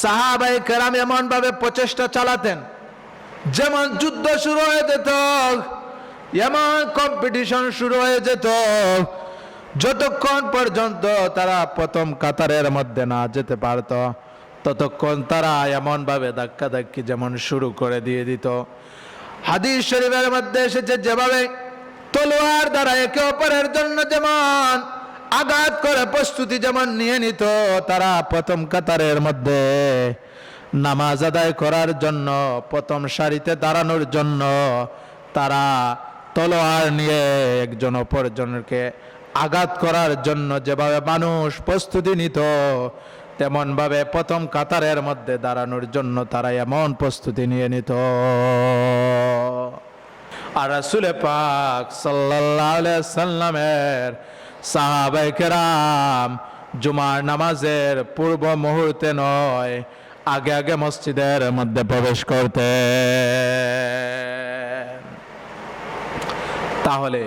সাহাবাই কেরাম এমন ভাবে প্রচেষ্টা চালাতেন। যেমন যুদ্ধ শুরু হয়ে যেত, এমন কম্পিটিশন শুরু হয়ে যেত, যতক্ষণ পর্যন্ত তারা প্রথম কাতারের মধ্যে না যেতে পারত, ততক্ষণ তারা এমন ভাবে ধাক্কা ধাক্কি যেমন শুরু করে দিয়ে দিত। হাদিস শরীফের মধ্যে এসেছে, যেভাবে তলোয়ার দ্বারা একে অপরের জন্য যেমন আঘাত করে প্রস্তুতি যেমন নিয়ে নিত, তারা প্রথম কাতারের মধ্যে নামাজ আদায় করার জন্য, প্রথম সারিতে দাঁড়ানোর জন্য তারা তলোয়ার নিয়ে একজন অপরজনকে আঘাত করার জন্য যেভাবে মানুষ প্রস্তুতি নিত তেমন ভাবে প্রথম কাতারের মধ্যে দাঁড়ানোর জন্য তারা এমন প্রস্তুতি নিয়ে নিত। আর রাসুলে পাক সাল্লাল্লাহু সাল্লামের সাহাবাই কেরাম জুমার নামাজের পূর্ব মুহূর্তে নয়, আগে আগে মসজিদের মধ্যে প্রবেশ করতে তাহলে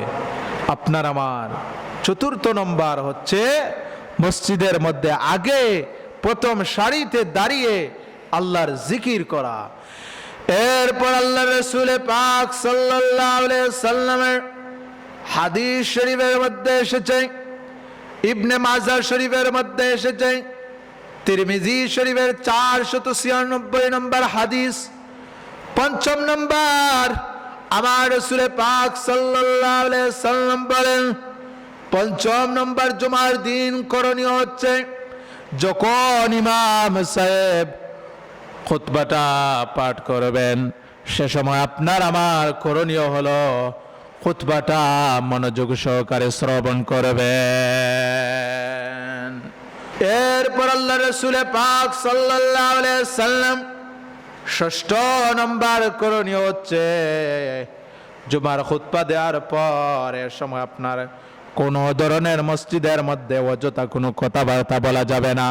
আপনার আমার চতুর্থ নম্বর হচ্ছে মসজিদের মধ্যে আগে প্রথম সারিতে দাঁড়িয়ে আল্লাহর জিকির করা। এরপর আল্লাহ রসুলে পাক আলাইহি সাল্লামের হাদিস শরীফের মধ্যে এসেছে, ইবনে মাজার শরীফের মধ্যে এসেছে, তিরমিজি শরীফের চারশত ছিয়ানব্বই নম্বর হাদিস, পঞ্চম নম্বর, আমার সুরে পাক সাল্লাম বলেন, পঞ্চম নম্বর জুমার দিন করণীয় হচ্ছে, যখন ইমাম সাহেব খুতবাটা পাঠ করবেন, সে সময় আপনার আমার করণীয় হলো খুতবাটা মনোযোগ সহকারে শ্রবণ করবেন। এরপর আল্লাহ রসুলে পাক সাল্লাল্লাহু আলাইহি সাল্লাম ষষ্ঠ নম্বর করণীয় হচ্ছে জুমার খুতবা দেওয়ার পর এর সময় আপনার কোনো ধরনের মসজিদের মধ্যে অযথা কোনো কথাবার্তা বলা যাবে না।